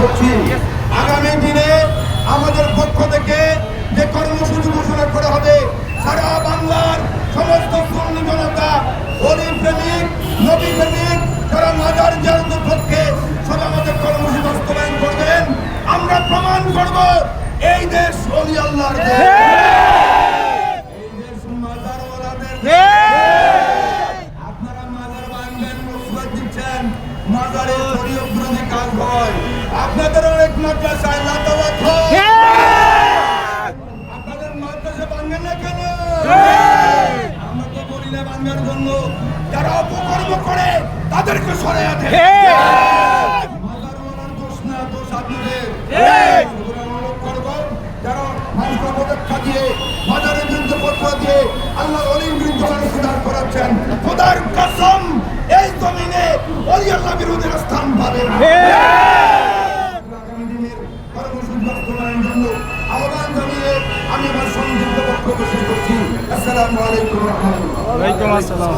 করছি। আগামী দিনে আমাদের পক্ষ থেকে যে কর্মসূচি ঘোষণা করা হবে সারা বাংলার সমস্ত সুন্নি জনতা অলি প্রেমিক নবী প্রেমিক যারা মাজার জারদের পক্ষে সব আমাদের কর্মসূচি বাস্তবায়ন করবেন আমরা প্রমাণ করব এই দেশ অলি আল্লাহর দেশ। এই দেশ মাজারওয়ালাদের দেশ। আপনারা মাজার রসুয়ার দিচ্ছেন মাজারে আপনাদের অনেক মাদ্রাসায় লাতাবাত আপনাদের মাদ্রাসা ভাঙেন না কেন? আমরা তো বলি না ভাঙার জন্য। যারা অপকর্ম করে তাদেরকে সরে আছে আল্লাহ অলির বিরুদ্ধে করাচ্ছেন। খোদার কসম এই জমিনে অলি আল্লাহ স্থান পাবে না। কর্মসূচি বাস্তবায়নের জন্য আহ্বান জানিয়ে আমি আমার সংযুক্ত বক্তব্য শেষ করছি আসসালামু আলাইকুম রহমতুল্লাহ